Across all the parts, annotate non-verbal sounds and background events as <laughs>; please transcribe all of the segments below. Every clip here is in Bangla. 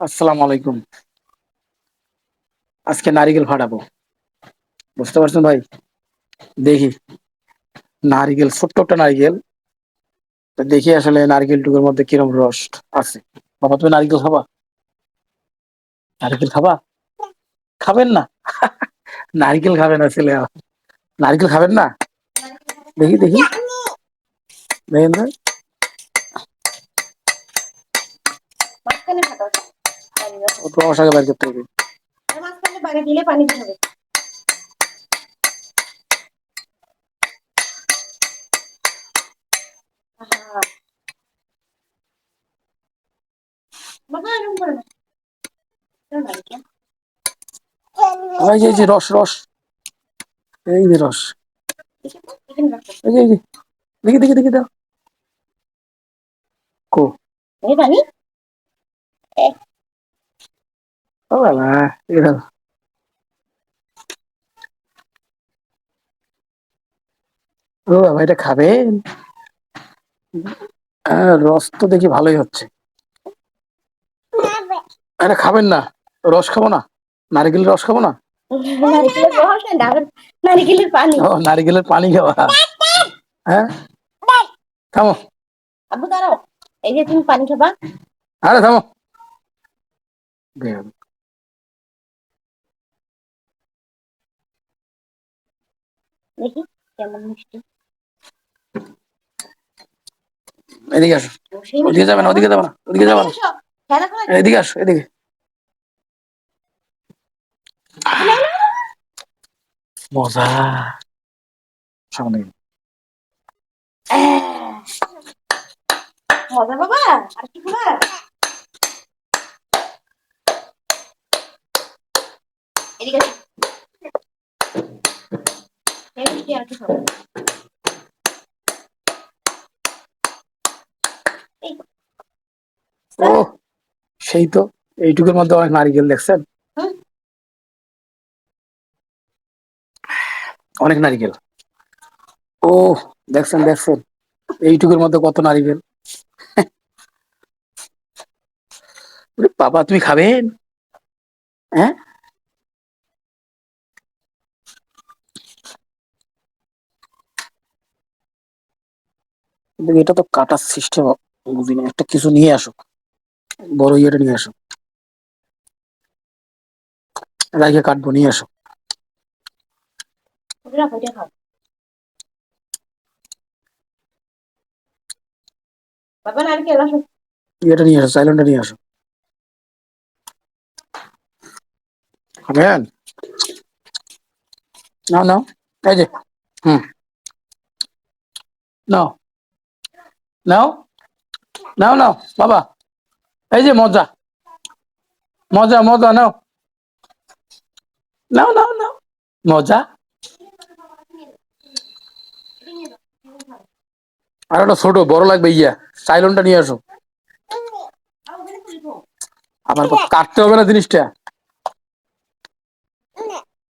আসসালামু আলাইকুম। আজকে নারিকেল ফাটাবো। বুঝতে পারছেন ভাই? দেখি। নারিকেল, ছোট্ট একটা নারিকেল। দেখি আসলে নারিকেল টুকুর মধ্যে কিরম রস আছে। বাবা, তুমি নারিকেল খাবা? নারিকেল খাবা? খাবেন না? <laughs> নারিকেল খাবেন না ছেলে নারিকেল খাবেন না? দেখি দেখি। দেখেন তো অসাগে বের করতে হবে। মাঝখানে পানি দিলে পানি দিতে হবে। এই যে রস রস। এই যে রস। এই যে। দেখি দেখি দেখি দাও। কো? এই পানি? ও বাবা এটা ও বাবা এটা খাবেন আহ, রস তো দেখি ভালোই হচ্ছে। এটা খাবেন না রস খাব না নারকেলের রস খাব না? নারিকেলের পানি। ও নারকেলের পানি খাওয়া হ্যাঁ? থামো। আব্বু দাঁড়াও। এই যে তুমি পানি খাবা। আরে থামো। দেখি কেমন মিষ্টি। এদিকে আসো। ওদিকে যাবে না ওদিকে যাবে না ওদিকে যাবে না। এদিকে আসো এদিকে। মজা। সামনে। মজা বাবা আর কি খাবা এদিকে এসো। এই মিষ্টি আর কি খাব ও সেই তো। এইটুকুর মধ্যে অনেক নারিকেল দেখছেন? অনেক নারিকেল। ও দেখছেন দেখছেন। এইটুকুর মধ্যে কত নারিকেল? বাবা তুমি খাবেন? হ্যাঁ? কিন্তু এটা তো কাটার সিস্টেম বুঝিনি একটা কিছু নিয়ে আসো বড় ইয়েটা নিয়ে আসো রাইকে কাটবো নিয়ে আসো ওটা রাখো, ওটা খাও বাবা নারকেল আসো ইয়েটা নিয়ে আসো সাইলেন্টটা নিয়ে আসো খাবেন নাও নাও। এই যে হুম। নাও। নাও? নাও নাও, বাবা। এই যে মজা। মজা মজা, নাও। নাও নাও নাও। মজা। আর একটা ছোট, বড় লাগবে, ইয়া, সাইলনটা নিয়ে আসো। আমার কাটতে হবে না জিনিসটা।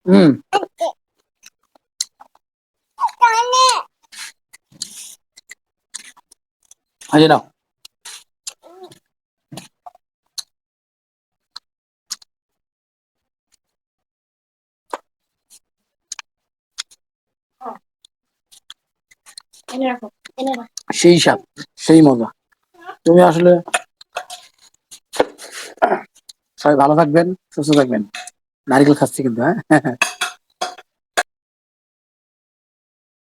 হুম। যে নাও সেই স্বাদ সেই মজা তুমি আসলে সবাই ভালো থাকবেন সুস্থ থাকবেন নারিকেল খাচ্ছি কিন্তু হ্যাঁ